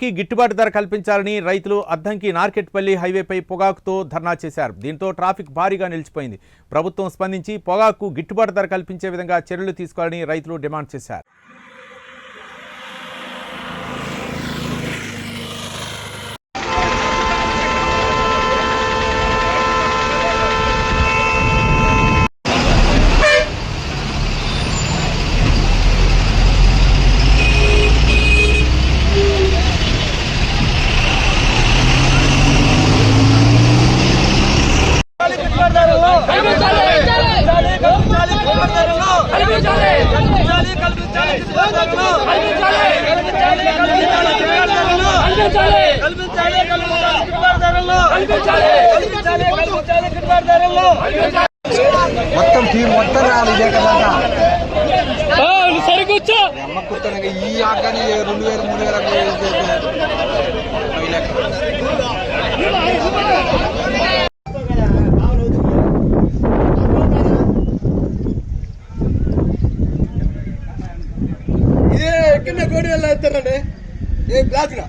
పొగాకుకి గిట్టుబాటు ధర కల్పించాలని రైతులు అద్దంకి నార్కెట్పల్లి హైవేపై పొగాకుతో ధర్నా చేశారు. దీంతో ట్రాఫిక్ భారీగా నిలిచిపోయింది. ప్రభుత్వం స్పందించి పొగాకు గిట్టుబాటు ధర కల్పించే విధంగా చర్యలు తీసుకోవాలని రైతులు డిమాండ్ చేశారు. మొత్తం టీం మొత్తం ఇదే కదా సరికొచ్చా అమ్మ ఈ ఆకని రెండు వేలు మూడు వేల పక్కన గోడ ఎలా ఎత్తారండి ఏ బ్లాక్లో